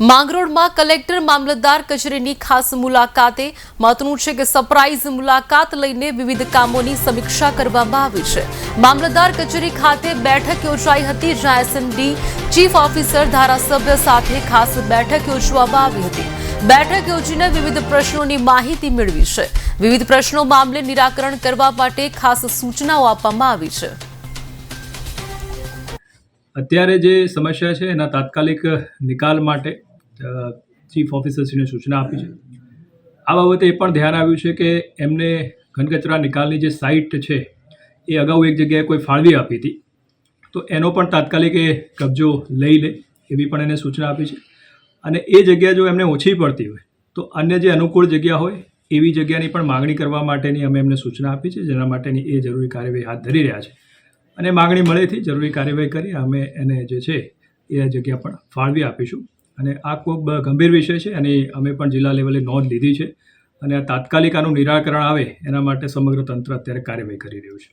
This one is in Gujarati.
માંગરોળમાં કલેક્ટર મામલતદાર કચેરીની ખાસ મુલાકાતે. મહત્વનું છે કે સરપ્રાઇઝ મુલાકાત લઈને વિવિધ કામોની સમીક્ષા કરવામાં આવી છે. મામલતદાર કચેરી ખાતે બેઠક યોજાઈ હતી, જ્યાં એસએમડી ચીફ ઓફિસર ધારાસભ્ય સાથે ખાસ બેઠક યોજવામાં આવી હતી. બેઠક યોજીને વિવિધ પ્રશ્નોની માહિતી મેળવી છે. વિવિધ પ્રશ્નો મામલે નિરાકરણ કરવા માટે ખાસ સૂચનાઓ આપવામાં આવી છે. અત્યારે જે સમસ્યા છે, એના તાત્કાલિક નિકાલ માટે ચીફ ઓફિસર્સને સૂચના આપી છે. આ બાબતે એ પણ ધ્યાન આવ્યું છે કે એમને ઘનકચરા નિકાલની જે સાઇટ છે, એ અગાઉ એક જગ્યાએ કોઈ ફાળવી આપી હતી. તો એનો પણ તાત્કાલિક એ કબજો લઈ લે એવી પણ એને સૂચના આપી છે. અને એ જગ્યા જો એમને ઓછી પડતી હોય, તો અન્ય જે અનુકૂળ જગ્યા હોય, એવી જગ્યાની પણ માગણી કરવા માટેની અમે એમને સૂચના આપી છે, જેના માટેની એ જરૂરી કાર્યવાહી હાથ ધરી રહ્યા છે. અને માગણી મળેથી જરૂરી કાર્યવાહી કરી અમે એને જે છે, એ જગ્યા પણ ફાળવી આપીશું. અને આ ખૂબ ગંભીર વિષય છે અને અમે પણ જિલ્લા લેવલે નોંધ લીધી છે અને આ તાત્કાલિક આનું નિરાકરણ આવે એના માટે સમગ્ર તંત્ર અત્યારે કાર્યવાહી કરી રહ્યું છે.